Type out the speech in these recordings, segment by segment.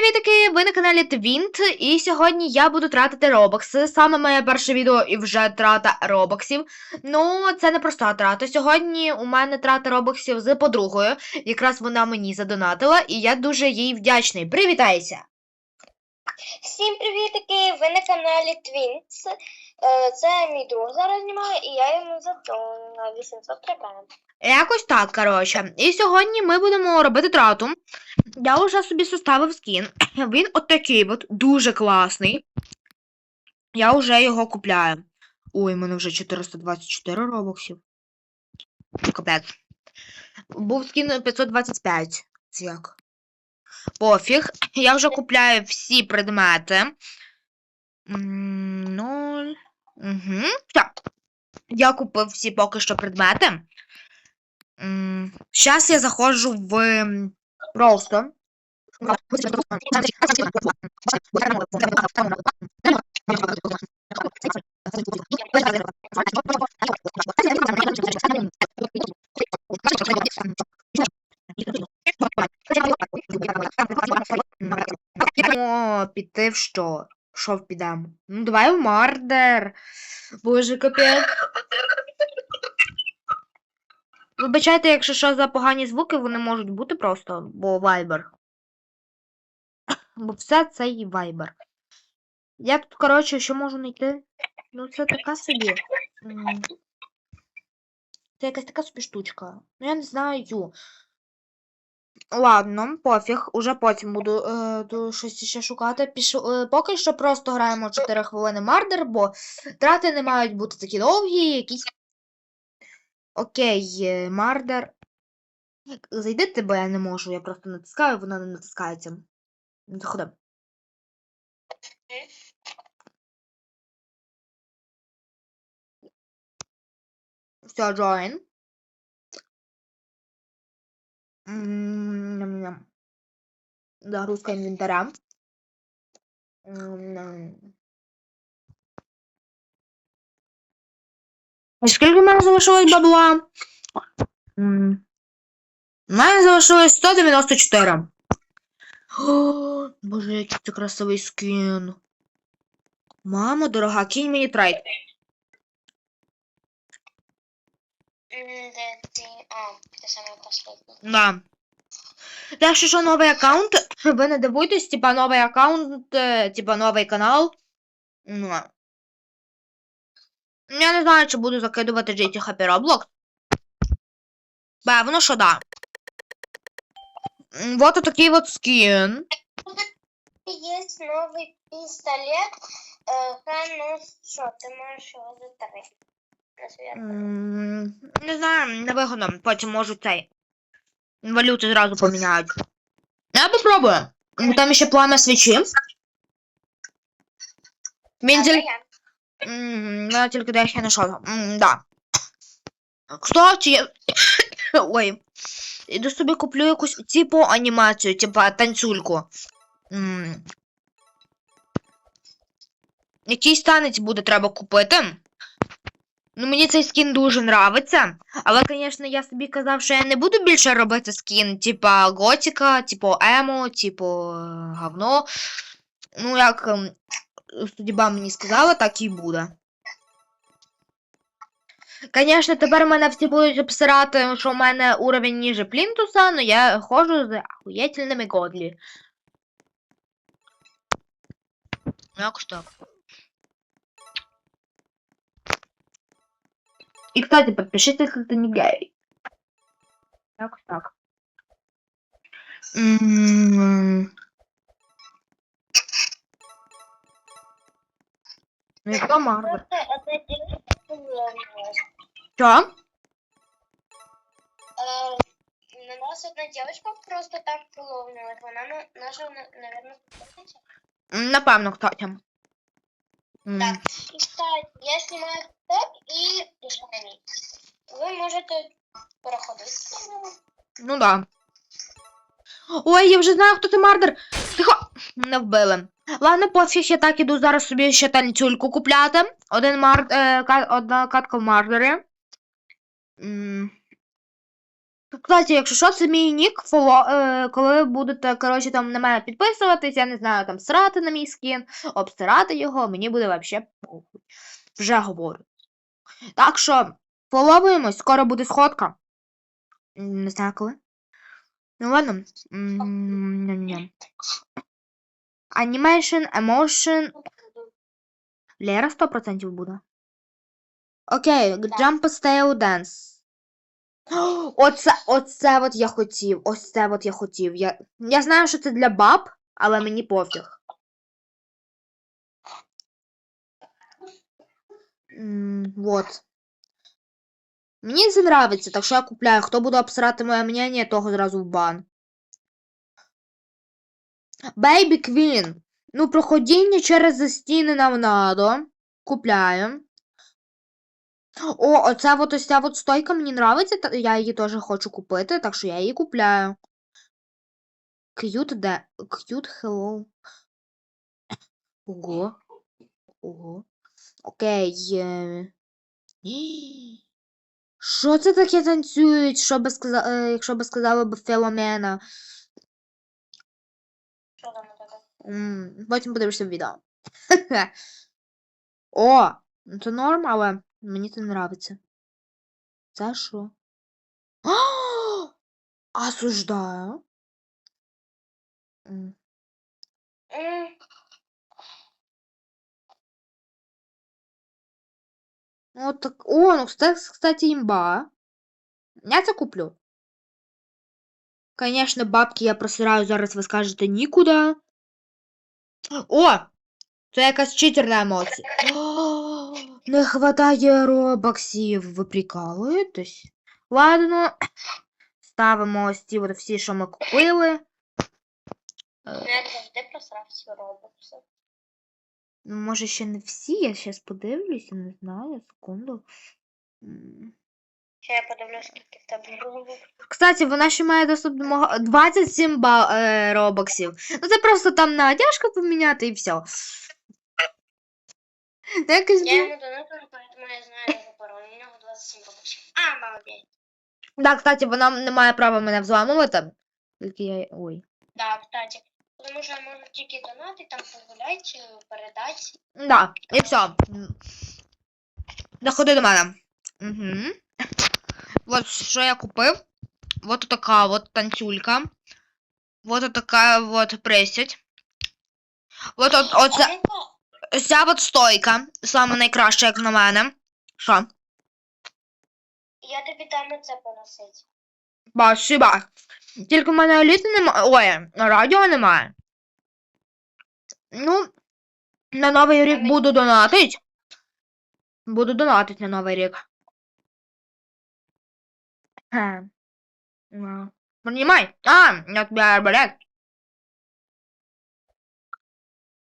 привітки! Ви на каналі Твінт, і сьогодні я буду тратити робокси. Саме моє перше відео і вже трата робоксів. Ну, це не проста трата. Сьогодні у мене трата робоксів з подругою. Якраз вона мені задонатила, і я дуже їй вдячний. Привітайся! Всім привітики! Ви на каналі Twins. Е, Це мій друг зараз знімає, і я йому задав на 800 гривень. Якось так, коротше. І сьогодні ми будемо робити трату. Я вже собі составив скін. Він от такий от, дуже класний. Я вже його купляю. Ой, у мене вже 424 робоксів. Капець. Був скін 525. Це як? Пофіг. Я вже купляю всі предмети. Ноль. Угу. Так. Я купив всі поки що предмети. Зараз я заходжу в просто. О, піти в що? Що підемо? Ну, давай в мардер. Боже, капець. Вибачайте, якщо що за погані звуки, вони можуть бути просто, бо вайбер. Бо все це і вайбер. Я тут, коротше, що можу знайти? Ну, це така собі. Це якась така собі штучка. Ну, я не знаю. Ладно, пофіг, уже потім буду е, щось ще шукати. Пішу, е, поки що просто граємо 4 хвилини мардер, бо трати не мають бути такі довгі, якісь Окей, е, Мардер. Зайдете, бо я не можу, я просто натискаю, вона не натискається. Ну, Заходи. Все, join. Загрузка інвентаря. І скільки в мене залишилось бабла? У мене залишилось 194. О, Боже, який це красивий скін. Мама дорога, кинь мені трейд. М, Де ти? А, саме. Да. Так що, що новий аккаунт, ви не дивуйтесь, типа новий аккаунт, е, типа новий канал. Ну. Я не знаю, чи буду закидувати GT Happy Roblox. Певно, що да. Вот такий вот скін. Є новий пістолет. Е, Ха, ну що, ти можеш його затарити. М, Не знаю, невигодно. Потім можу цей. Валюти зразу поміняють. Я попробую. М, Там ще пламя свічі. Він тільки. М, Я тільки де ще знайшов. М, Да. Кстати, я... Ой. Іду собі куплю якусь типу анімацію, типа танцюльку. М. Якийсь танець буде треба купити. Ну, мені цей скін дуже нравиться. Але, звісно, я собі казав, що я не буду більше робити скін, типа готіка, типу емо, типу говно. Ну, як ем, судьба мені сказала, так і буде. Звісно, тепер мене всі будуть обсирати, що в мене уровень ніже плінтуса, але я ходжу з охуєтельними годлі. Якось так. И, кстати, подпишитесь, если ты не гей. Так. М. Ну, одна дівчинка поломалась. Е, На нас одна дівчинка просто так поломалась. Вона наша, наверное, спуститься. М, Напевно, кстати. Так. І кстати, я знімаю так і пішли. Ви можете переходити. Ну да. Ой, я вже знаю, хто ти мардер. Тихо! Не вбили. Ладно, пофіг, я так іду зараз собі ще танцюльку купляти. Один мар... е, ка... Одна катка в мардері. М. Кстати, якщо що, це мій нік, фоло, е, коли будете, коротше, там на мене підписуватись, я не знаю, там срати на мій скін, обстирати його, мені буде вообще похуй. Вже говорю. Так що, фоловуємось, скоро буде сходка. Не знаю коли. Ну ладно. Animation, emotion. Лера 100% буде. Окей, jump style dance. Оце, оце от я хотів. Ось це от я хотів. Я, я знаю, що це для баб, але мені пофіг. М, вот. Мені це нравиться, так що я купляю. Хто буде обсирати моє мнення, того зразу в бан. Baby Queen. Ну, проходіння через стіни нам надо. Купляю. О, оця от ось ця от стойка мені нравиться, та я її теж хочу купити, так що я її купляю. Cute де? Cute hello. Ого. Ого. Окей. е. Що це таке танцюють? Що би сказа... е, якщо би сказала б Філомена? Що там у тебе? Потім подивишся відео. О, це норм, але мені це не нравиться. Це що? А, Осуждаю. М, М, Ну, так, о, ну, це, кстати, імба. Я це куплю. Конечно, бабки я просираю, зараз ви скажете нікуди. О! Це якась читерна емоція. Не хватає робоксів. Ви прикалуєтесь? Ладно. Ставимо ось ті от всі, що ми купили. ну, Я завжди просрав всі робокси. Ну, може, ще не всі, я зараз подивлюся, не знаю, секунду. Ще я подивлюсь, скільки в тебе робок. Кстати, вона ще має доступ до мого 27 ба... е, робоксів. Ну це просто там на одяжку поміняти і все. Якось Я йому донатую, поэтому я знаю його пароль. У нього 27 робоксів. А, молодець. Да, кстати, вона не має права мене взламувати. Тільки я. Ой. Да, кстати. Тому що я можу тільки донати, там погуляти, передати. Да, і все. Доходи до мене. Угу. Вот що я купив. Вот така вот танцюлька. Вот така вот присядь. Вот от, оце, А ну-ка, ця от стойка. Саме найкраща, як на мене. Що? я тобі дам це поносити. Спасибо. Тільки в мене еліти немає. Ой, радіо немає. Ну, на Новий рік буду донатить. Буду донатить на Новий рік. Хе. Ну, А, я тебе арбалет.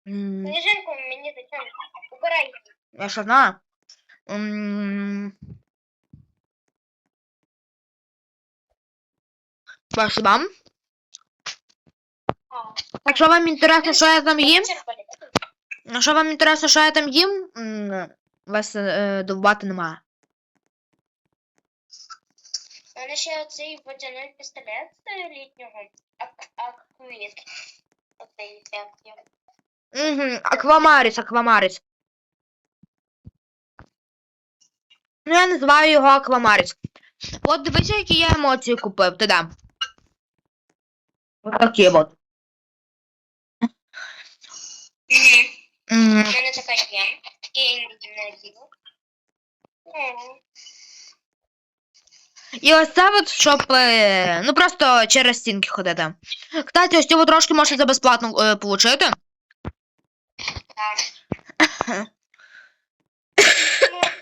М, мені зачем? Убирай. Я знаю. М, Спасибо. А. Якщо вам інтересно, що я там їм, ходить. Якщо вам інтересно, що я там їм, м, вас е, довбати немає. У мене ще оцей водяний пістолет е, літнього. Ак- Аквіт. Оцей як його. Угу, аквамаріс, аквамаріс. Ну, я називаю його аквамаріс. От дивися, які я емоції купив, ти дам. Ось такі от. У мене така є. Не. І ось це от, щоб, е, ну просто через стінки ходити. Кстати, ось цього трошки можна за безплатно е,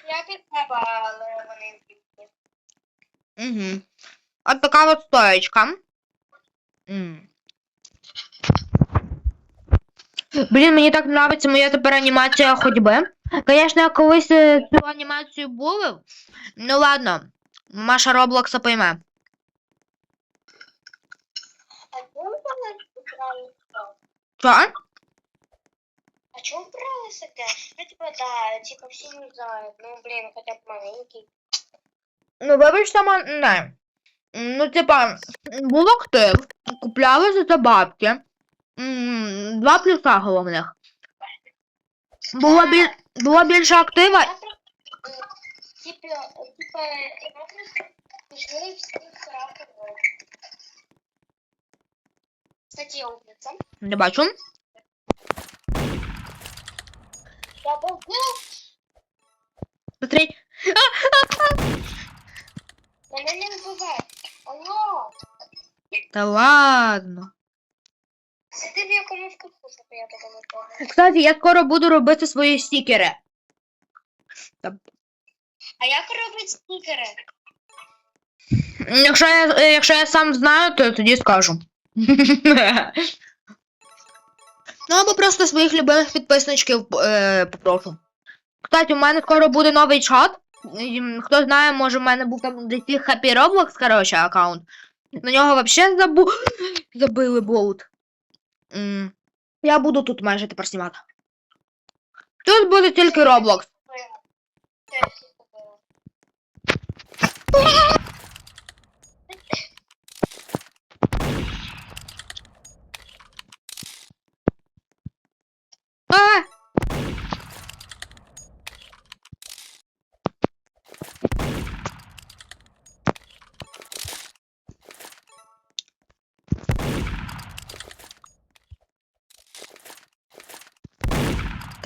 як і але вони. Угу. От така от стоечка. Блін, мені так нравиться моя тепер анімація ходьби. Звісно, я колись е, цю анімацію булив. Ну ладно, Маша Роблокса пойме. Що? А чому брали? Ну, типа, да, типа всі не знають. Ну, блін, хоча б маленький. Ну, вибач сама, не. Ну, типа, був актив, купляли за це бабки. М, Два плюса головних. Було, біль... було більше актива. Я про- Типа, типа, я просто всі вкрати. Кстати, умниця. Не бачу. Я був Смотри. Мене не. Алло, Та ладно. сиди в якому вкусу, щоб я тебе не помню. Кстати, я скоро буду робити свої стікери. А як робить стікери? Якщо я, якщо я сам знаю, то тоді скажу. ну або просто своїх любимих підписничків е, попрошу. Кстати, у мене скоро буде новий чат. Хто знає, може в мене був там десь Happy Roblox, коротше, аккаунт. На нього взагалі забу... забили болт. М, Я буду тут майже тепер знімати. Тут буде тільки Roblox. Теж купила. А!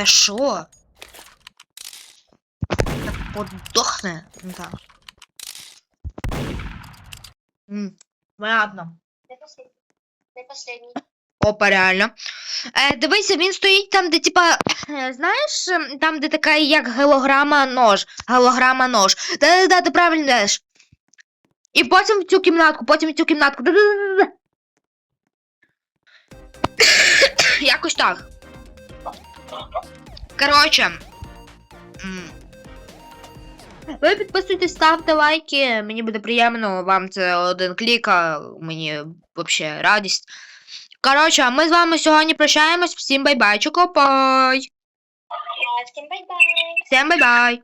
Та що? Так подохне. Ну так. М, Понятно. Не последній. Не последній. Опа, реально. Е, дивися, він стоїть там, де, типа, е, знаєш, ем, там, де така як голограма нож. Голограма нож. Да-да-да, ти правильно йдеш. І потім в цю кімнатку, потім в цю кімнатку. Да-да-да-да. Якось так. Коротше. м, Ви підписуйтесь, ставте лайки. Мені буде приємно. Вам це один клік, а мені взагалі радість. Коротше, ми з вами сьогодні прощаємось. Всім бай-бай, чокопай. Всім бай-бай. Всім бай-бай.